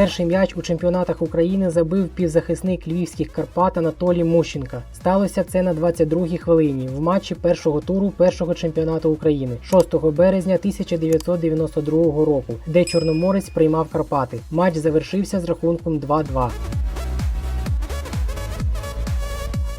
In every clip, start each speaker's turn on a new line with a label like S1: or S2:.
S1: Перший м'яч у чемпіонатах України забив півзахисник львівських Карпат Анатолій Мущенка. Сталося це на 22-й хвилині в матчі першого туру першого чемпіонату України 6 березня 1992 року, де Чорноморець приймав Карпати. Матч завершився з рахунком 2-2.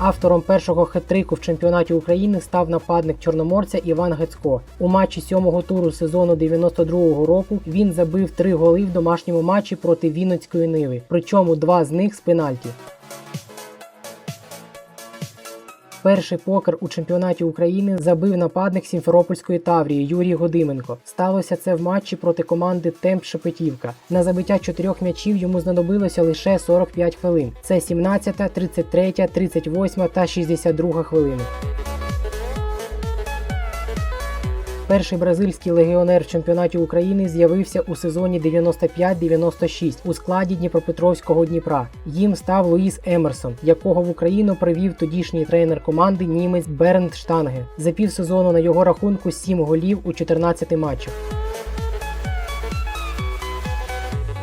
S1: Автором першого хет-трику в чемпіонаті України став нападник чорноморця Іван Гецько. У матчі сьомого туру сезону 92-го року він забив три голи в домашньому матчі проти Вінницької Ниви, причому два з них з пенальті. Перший покер у чемпіонаті України забив нападник Сімферопольської Таврії Юрій Годименко. Сталося це в матчі проти команди Темп Шепетівка. На забиття чотирьох м'ячів йому знадобилося лише 45 хвилин. Це 17, 33, 38 та 62 хвилини. Перший бразильський легіонер в чемпіонаті України з'явився у сезоні 95-96 у складі Дніпропетровського Дніпра. Їм став Луїс Емерсон, якого в Україну привів тодішній тренер команди німець Бернд Штанге. За півсезону на його рахунку 7 голів у 14 матчах.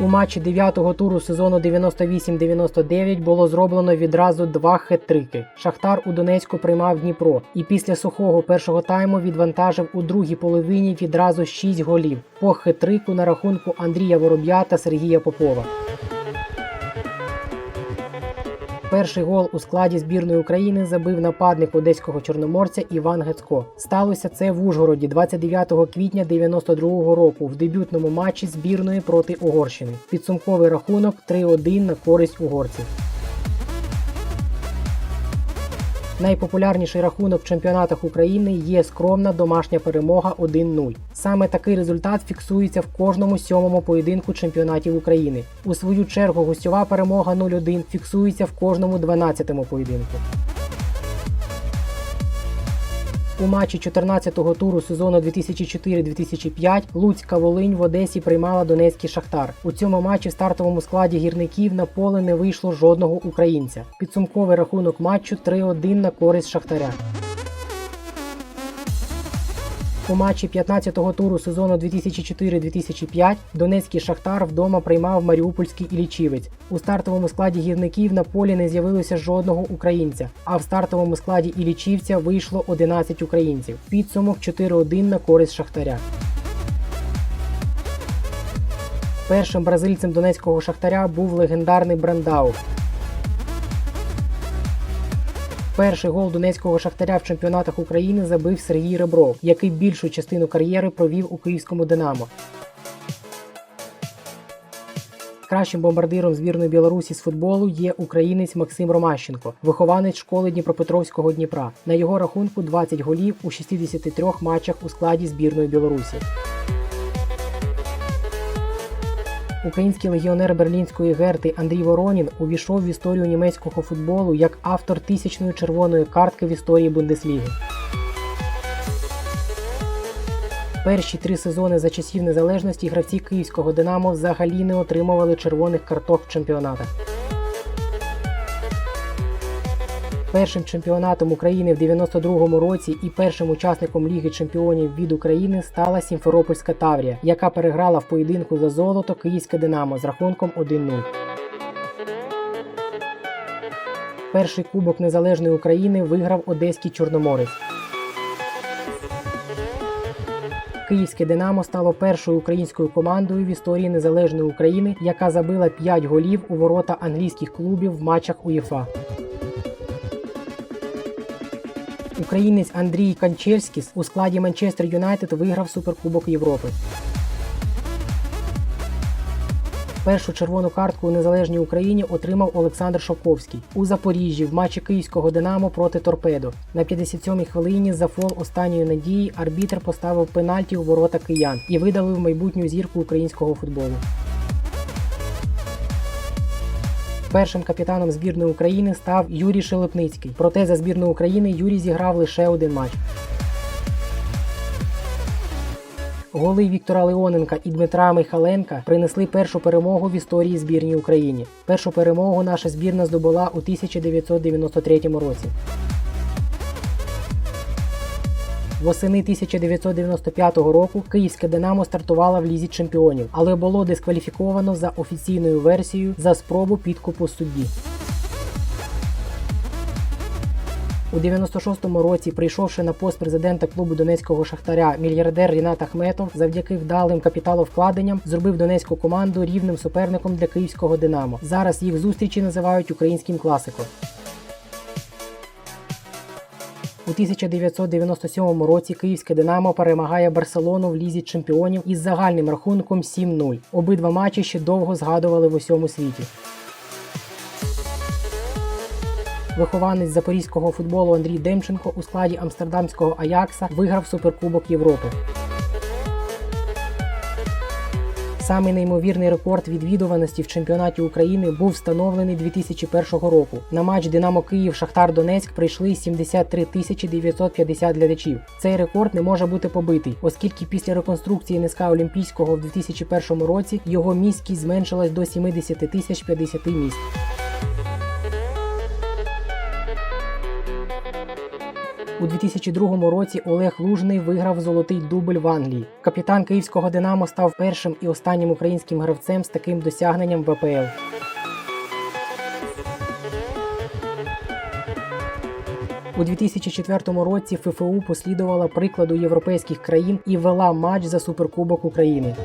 S1: У матчі 9-го туру сезону 98-99 було зроблено відразу два хет-трики. Шахтар у Донецьку приймав Дніпро і після сухого першого тайму відвантажив у другій половині відразу 6 голів по хет-трику на рахунку Андрія Вороб'я та Сергія Попова. Перший гол у складі збірної України забив нападник одеського чорноморця Іван Гецько. Сталося це в Ужгороді 29 квітня 92-го року в дебютному матчі збірної проти Угорщини. Підсумковий рахунок 3-1 на користь угорців. Найпопулярніший рахунок в чемпіонатах України є скромна домашня перемога 1-0. Саме такий результат фіксується в кожному сьомому поєдинку чемпіонатів України. У свою чергу гостьова перемога 0-1 фіксується в кожному 12-му поєдинку. У матчі 14-го туру сезону 2004-2005 Луцька Волинь в Одесі приймала Донецький Шахтар. У цьому матчі в стартовому складі гірників на поле не вийшло жодного українця. Підсумковий рахунок матчу 3-1 на користь Шахтаря. У матчі 15-го туру сезону 2004-2005 Донецький Шахтар вдома приймав Маріупольський Ілічівець. У стартовому складі гірників на полі не з'явилося жодного українця, а в стартовому складі Ілічівця вийшло 11 українців. Підсумок 4-1 на користь Шахтаря. Першим бразильцем донецького шахтаря був легендарний Брандау. Перший гол донецького шахтаря в чемпіонатах України забив Сергій Ребров, який більшу частину кар'єри провів у київському Динамо. Кращим бомбардиром збірної Білорусі з футболу є українець Максим Ромащенко, вихованець школи Дніпропетровського Дніпра. На його рахунку 20 голів у 63 матчах у складі збірної Білорусі. Український легіонер берлінської герти Андрій Воронін увійшов в історію німецького футболу як автор тисячної червоної картки в історії Бундесліги. Перші три сезони за часів незалежності гравці київського Динамо взагалі не отримували червоних карток в чемпіонатах. Першим чемпіонатом України в 92-му році і першим учасником Ліги чемпіонів від України стала Сімферопольська Таврія, яка переграла в поєдинку за золото Київське Динамо з рахунком 1-0. Перший кубок Незалежної України виграв Одеський Чорноморець. Київське Динамо стало першою українською командою в історії незалежної України, яка забила 5 голів у ворота англійських клубів в матчах УЄФА. Українець Андрій Канчельськіс у складі Манчестер Юнайтед виграв Суперкубок Європи. Першу червону картку у незалежній Україні отримав Олександр Шовковський у Запоріжжі в матчі київського Динамо проти Торпедо. На 57-й хвилині за фол останньої надії арбітр поставив пенальті у ворота киян і видалив майбутню зірку українського футболу. Першим капітаном збірної України став Юрій Шелепницький. Проте за збірну України Юрій зіграв лише один матч. Голи Віктора Леоненка і Дмитра Михаленка принесли першу перемогу в історії збірні України. Першу перемогу наша збірна здобула у 1993 році. Восени 1995 року київське Динамо стартувало в лізі чемпіонів, але було дискваліфіковано за офіційною версією за спробу підкупу судді. У 96-му році, прийшовши на пост президента клубу донецького шахтаря, мільярдер Рінат Ахметов завдяки вдалим капіталовкладенням зробив донецьку команду рівним суперником для київського Динамо. Зараз їх зустрічі називають українським класиком. У 1997 році київське Динамо перемагає Барселону в лізі чемпіонів із загальним рахунком 7-0. Обидва матчі ще довго згадували в усьому світі. Вихованець запорізького футболу Андрій Демченко у складі амстердамського Аякса виграв Суперкубок Європи. Самий неймовірний рекорд відвідуваності в чемпіонаті України був встановлений 2001 року. На матч Динамо Київ Шахтар Донецьк прийшли 73 тисячі 950 глядачів. Цей рекорд не може бути побитий, оскільки після реконструкції НСК Олімпійського в 2001 році його міськість зменшилась до 70 тисяч 50 місць. У 2002 році Олег Лужний виграв золотий дубль в Англії. Капітан київського Динамо став першим і останнім українським гравцем з таким досягненням в АПЛ. У 2004 році ФФУ послідувала прикладу європейських країн і вела матч за Суперкубок України.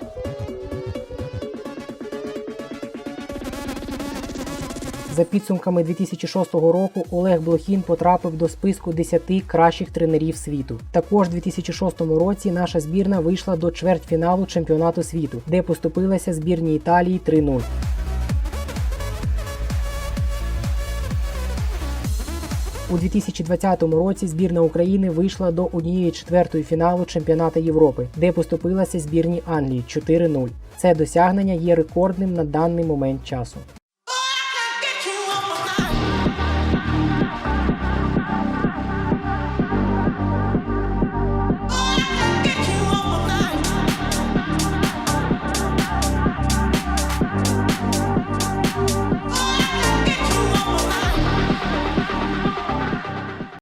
S1: За підсумками 2006 року Олег Блохін потрапив до списку 10 кращих тренерів світу. Також у 2006 році наша збірна вийшла до чвертьфіналу чемпіонату світу, де поступилася збірній Італії 3-0. У 2020 році збірна України вийшла до однієї четвертої фіналу чемпіонату Європи, де поступилася збірній Англії 4-0. Це досягнення є рекордним на даний момент часу.